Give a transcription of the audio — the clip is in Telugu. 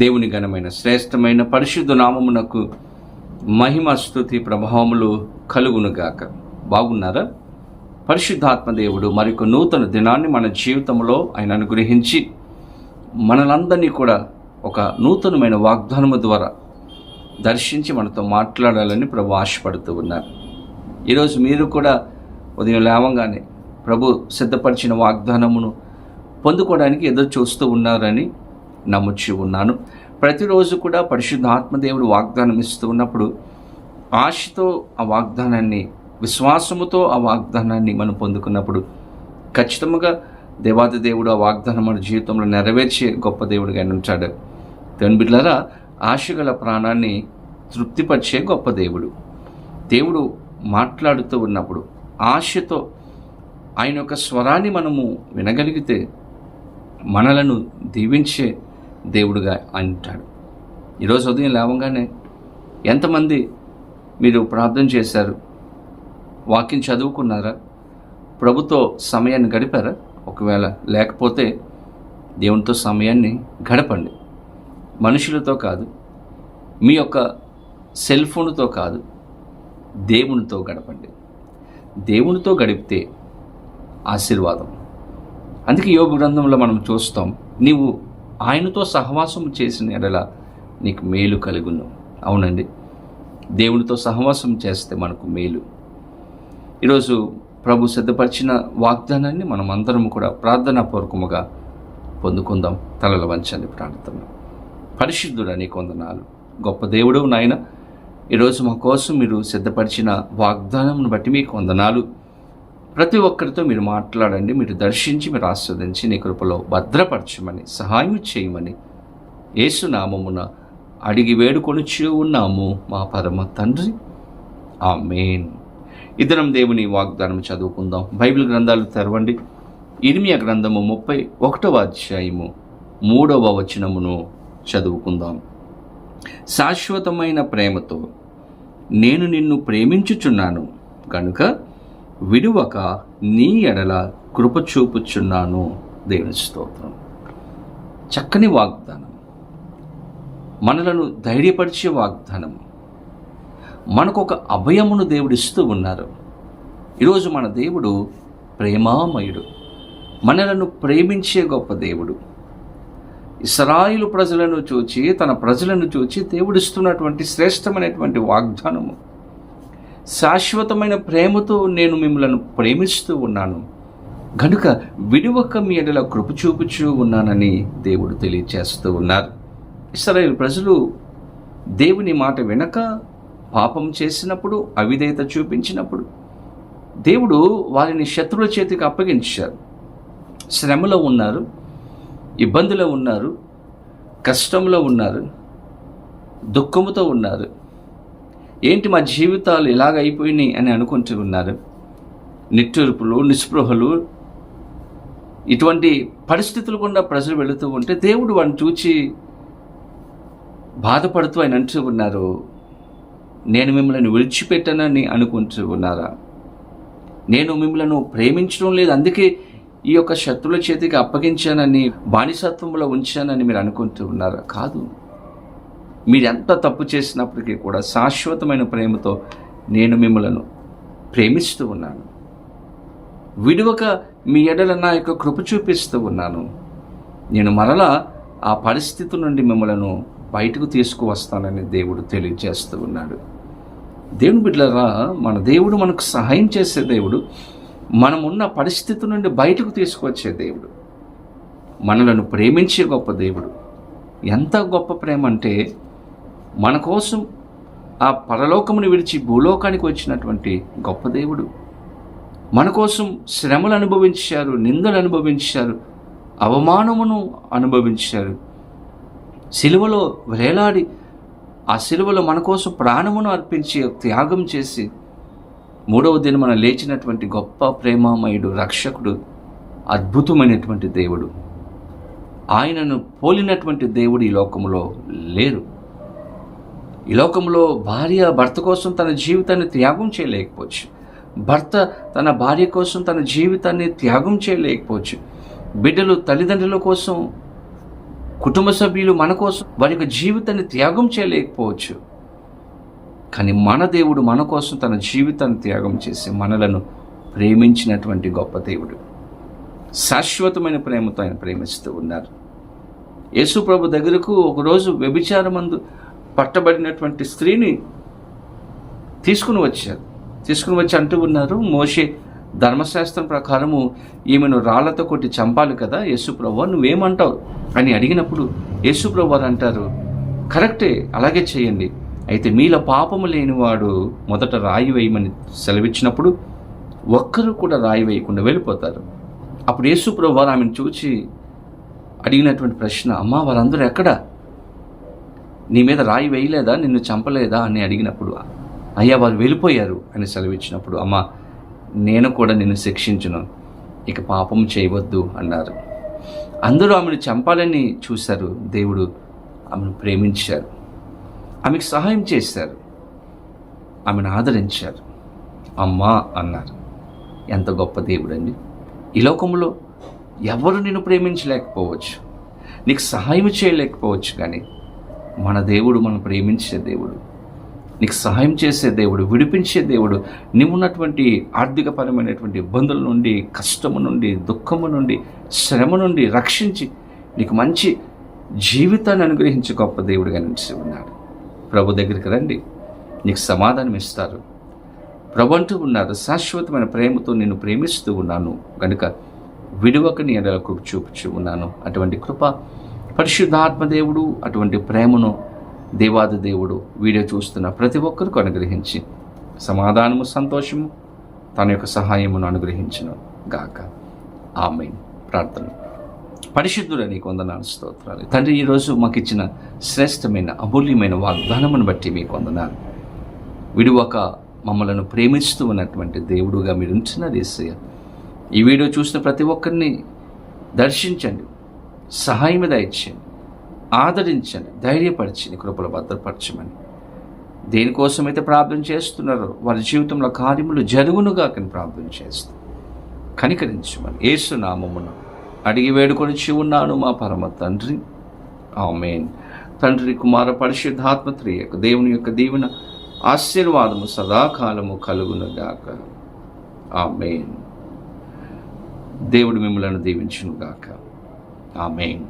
దేవుని ఘనమైన శ్రేష్టమైన పరిశుద్ధ నామమునకు మహిమ స్థుతి ప్రభావములు కలుగునుగాక. బాగున్నారా? పరిశుద్ధాత్మ దేవుడు మరొక నూతన దినాన్ని మన జీవితంలో ఆయన అనుగ్రహించి మనలందరినీ కూడా ఒక నూతనమైన వాగ్దానము ద్వారా దర్శించి మనతో మాట్లాడాలని ప్రభు ఆశపడుతూ ఉన్నారు. ఈరోజు మీరు కూడా ఉదయం లేవంగానే ప్రభు సిద్ధపరిచిన వాగ్దానమును పొందుకోవడానికి ఎదురు చూస్తూ ఉన్నారని నమ్ముచి ఉన్నాను. ప్రతిరోజు కూడా పరిశుద్ధాత్మదేవుడు వాగ్దానం ఇస్తూ ఉన్నప్పుడు ఆశతో ఆ వాగ్దానాన్ని విశ్వాసముతో ఆ వాగ్దానాన్ని మనం పొందుకున్నప్పుడు ఖచ్చితంగా దేవాది దేవుడు ఆ వాగ్దానం మన జీవితంలో నెరవేర్చే గొప్ప దేవుడిగా ఉంటాడు. దేవుని బిడ్డలారా ఆశగల ప్రాణాన్ని తృప్తిపరిచే గొప్ప దేవుడు. దేవుడు మాట్లాడుతూ ఉన్నప్పుడు ఆశతో ఆయన యొక్క స్వరాన్ని మనము వినగలిగితే మనలను దీవించే దేవుడుగా అంటాడు. ఈరోజు ఉదయం లేవగానే ఎంతమంది మీరు ప్రార్థన చేశారు? వాక్యం చదువుకున్నారా? ప్రభుతో సమయాన్ని గడిపారా? ఒకవేళ లేకపోతే దేవునితో సమయాన్ని గడపండి. మనుషులతో కాదు మీ యొక్క సెల్ ఫోన్తో కాదు దేవునితో గడపండి. దేవునితో గడిపితే ఆశీర్వాదం. అందుకే యోగ గ్రంథంలో మనం చూస్తాం నీవు ఆయనతో సహవాసం చేసిన ఎడల నీకు మేలు కలుగును. అవునండి. దేవునితో సహవాసం చేస్తే మనకు మేలు. ఈరోజు ప్రభు సిద్ధపరిచిన వాగ్దానాన్ని మనం అందరం కూడా ప్రార్థనాపూర్వకముగా పొందుకుందాం. తలల వంచండి ప్రార్థన. పరిశుద్ధుడు అనే కొందనాలు గొప్ప దేవుడు నాయన ఈరోజు మా కోసం మీరు సిద్ధపరిచిన వాగ్దానంను బట్టి మీకు వందనాలు. ప్రతి ఒక్కరితో మీరు మాట్లాడండి మీరు దర్శించి మీరు ఆస్వాదించి నీ కృపలో భద్రపరచమని సహాయం చేయమని ఏసునామమున అడిగి వేడుకొనిచి ఉన్నాము మా పరమ తండ్రి. ఆ మెయిన్ ఇద్దరం దేవుని వాగ్దానం చదువుకుందాం. బైబిల్ గ్రంథాలు తెరవండి. ఇర్మియా గ్రంథము ముప్పై ఒకటవ అధ్యాయము మూడవ వచనమును చదువుకుందాం. శాశ్వతమైన ప్రేమతో నేను నిన్ను ప్రేమించుచున్నాను కనుక విడువక నీ ఎడల కృప చూపుచున్నాను దేవుని స్తోత్రం. చక్కని వాగ్దానం. మనలను ధైర్యపరిచే వాగ్దానం. మనకు ఒక అభయమును దేవుడిస్తూ ఉన్నారు. ఈరోజు మన దేవుడు ప్రేమామయుడు. మనలను ప్రేమించే గొప్ప దేవుడు. ఇస్రాయిలు ప్రజలను చూచి తన ప్రజలను చూచి దేవుడిస్తున్నటువంటి శ్రేష్టమైనటువంటి వాగ్దానము. శాశ్వతమైన ప్రేమతో నేను మిమ్మల్ని ప్రేమిస్తూ ఉన్నాను. గనుక విడువక మీ ఎడల కృప చూపుచూ ఉన్నానని దేవుడు తెలియచేస్తూ ఉన్నారు. ఇస్రాయేల్ ప్రజలు దేవుని మాట వినక పాపం చేసినప్పుడు అవిధేయత చూపించినప్పుడు దేవుడు వారిని శత్రువుల చేతికి అప్పగించారు. శ్రమలో ఉన్నారు ఇబ్బందిలో ఉన్నారు కష్టంలో ఉన్నారు దుఃఖముతో ఉన్నారు. ఏంటి మా జీవితాలు ఇలాగ అయిపోయినాయి అని అనుకుంటూ ఉన్నారు? నిట్టూర్పులు నిస్పృహలు ఇటువంటి పరిస్థితులు గుండా ప్రజలు వెళుతూ ఉంటే దేవుడు వాడిని చూచి బాధపడుతూ ఆయన అంటూ ఉన్నారు. నేను మిమ్మల్ని విడిచిపెట్టానని అనుకుంటూ ఉన్నారా? నేను మిమ్మల్ని ప్రేమించడం లేదు అందుకే ఈ యొక్క శత్రుల చేతికి అప్పగించానని బానిసత్వంలో ఉంచానని మీరు అనుకుంటూ ఉన్నారా? కాదు. మీరు ఎంత తప్పు చేసినప్పటికీ కూడా శాశ్వతమైన ప్రేమతో నేను మిమ్మలను ప్రేమిస్తూ ఉన్నాను. విడువక మీ ఎడల నా యొక్క కృప చూపిస్తూ ఉన్నాను. నేను మరలా ఆ పరిస్థితి నుండి మిమ్మలను బయటకు తీసుకువస్తానని దేవుడు తెలియజేస్తూ ఉన్నాడు. దేవుని బిడ్డలరా మన దేవుడు మనకు సహాయం చేసే దేవుడు మనమున్న పరిస్థితి నుండి బయటకు తీసుకువచ్చే దేవుడు. మనలను ప్రేమించే గొప్ప దేవుడు. ఎంత గొప్ప ప్రేమ అంటే మన కోసం ఆ పరలోకమును విడిచి భూలోకానికి వచ్చినటువంటి గొప్ప దేవుడు. మన కోసం శ్రమలు అనుభవించారు నిందలు అనుభవించారు అవమానమును అనుభవించారు. సిలువలో వేలాడి ఆ సిలువలో మన కోసం ప్రాణమును అర్పించి త్యాగం చేసి మూడవ దినమున లేచినటువంటి గొప్ప ప్రేమామయుడు రక్షకుడు అద్భుతమైనటువంటి దేవుడు. ఆయనను పోలినటువంటి దేవుడు ఈ లోకంలో లేరు. ఈ లోకంలో భార్య భర్త కోసం తన జీవితాన్ని త్యాగం చేయలేకపోవచ్చు. భర్త తన భార్య కోసం తన జీవితాన్ని త్యాగం చేయలేకపోవచ్చు. బిడ్డలు తల్లిదండ్రుల కోసం కుటుంబ సభ్యులు మన కోసం వారి యొక్క జీవితాన్ని త్యాగం చేయలేకపోవచ్చు. కానీ మన దేవుడు మన కోసం తన జీవితాన్ని త్యాగం చేసి మనలను ప్రేమించినటువంటి గొప్ప దేవుడు. శాశ్వతమైన ప్రేమతో ఆయన ప్రేమిస్తూ ఉన్నారు. యేసు ప్రభు దగ్గరకు ఒకరోజు వ్యభిచారమందు పట్టబడినటువంటి స్త్రీని తీసుకుని వచ్చారు. తీసుకుని వచ్చి అంటూ ఉన్నారు మోషే ధర్మశాస్త్రం ప్రకారము ఈమెను రాళ్ళతో కొట్టి చంపాలి కదా యేసుప్రభు నువ్వేమంటావు? అని అడిగినప్పుడు యేసుప్రభు వారు అంటారు కరెక్టే అలాగే చేయండి. అయితే మీలో పాపము లేనివాడు మొదట రాయి వేయమని సెలవిచ్చినప్పుడు ఒక్కరు కూడా రాయి వేయకుండా వెళ్ళిపోతారు. అప్పుడు యేసుప్రభు వారు ఆమెను చూచి అడిగినటువంటి ప్రశ్న అమ్మ వారందరూ ఎక్కడా? నీ మీద రాయి వేయలేదా? నిన్ను చంపలేదా? అని అడిగినప్పుడు అయ్యా వారు వెళ్ళిపోయారు అని సెలవిచ్చినప్పుడు అమ్మ నేను కూడా నిన్ను శిక్షించును. ఇక పాపం చేయవద్దు అన్నారు. అందరూ ఆమెను చంపాలని చూశారు. దేవుడు ఆమెను ప్రేమించారు. ఆమెకు సహాయం చేశారు. ఆమెను ఆదరించారు. అమ్మా అన్నారు. ఎంత గొప్ప దేవుడండి. ఈ లోకంలో ఎవరు నిన్ను ప్రేమించలేకపోవచ్చు? నీకు సహాయం చేయలేకపోవచ్చు కానీ మన దేవుడు మనం ప్రేమించే దేవుడు. నీకు సహాయం చేసే దేవుడు విడిపించే దేవుడు. నీవున్నటువంటి ఆర్థికపరమైనటువంటి ఇబ్బందుల నుండి కష్టము నుండి దుఃఖము నుండి శ్రమ నుండి రక్షించి నీకు మంచి జీవితాన్ని అనుగ్రహించే గొప్ప దేవుడుగా నిలిచి ఉన్నాడు. ప్రభు దగ్గరికి రండి. నీకు సమాధానం ఇస్తారు. ప్రభు అంటూ ఉన్నారు శాశ్వతమైన ప్రేమతో నేను ప్రేమిస్తూ ఉన్నాను. కనుక విడువక నీ ఎడలకు చూపుచూ ఉన్నాను. అటువంటి కృప పరిశుద్ధాత్మ దేవుడు అటువంటి ప్రేమను దేవాది దేవుడు వీడియో చూస్తున్న ప్రతి ఒక్కరికి అనుగ్రహించి సమాధానము సంతోషము తన యొక్క సహాయమును అనుగ్రహించను గాక. ఆమె ప్రార్థన. పరిశుద్ధుడ నీకు వందనాలు స్తోత్రాలు. తండ్రి ఈరోజు మాకు ఇచ్చిన శ్రేష్టమైన అమూల్యమైన వాగ్దానమును బట్టి మీకు వందనాలు. విడువక మమ్మలను ప్రేమిస్తూ ఉన్నటువంటి దేవుడుగా మీరు ఉంచిన దేశయ్య ఈ వీడియో చూసిన ప్రతి ఒక్కరిని దర్శించండి. సహాయం దయచేయండి. ఆదరించండి. ధైర్యపరిచి కృపలు భద్రపరచమని. దేనికోసమైతే ప్రార్థన చేస్తున్నారో వారి జీవితంలో కార్యములు జరుగునుగా కానీ ప్రార్థన చేస్తూ కనికరించమని. ఏసు నామమును అడిగి వేడుకొని ఉన్నాను మా పరమ తండ్రి. ఆమెన్. తండ్రి కుమార పరిశుద్ధాత్మత్రి యొక్క దేవుని యొక్క దీవెన ఆశీర్వాదము సదాకాలము కలుగునుగాక. ఆమెన్. దేవుడు మిమ్మలను దీవించునుగాక. ఆమెన్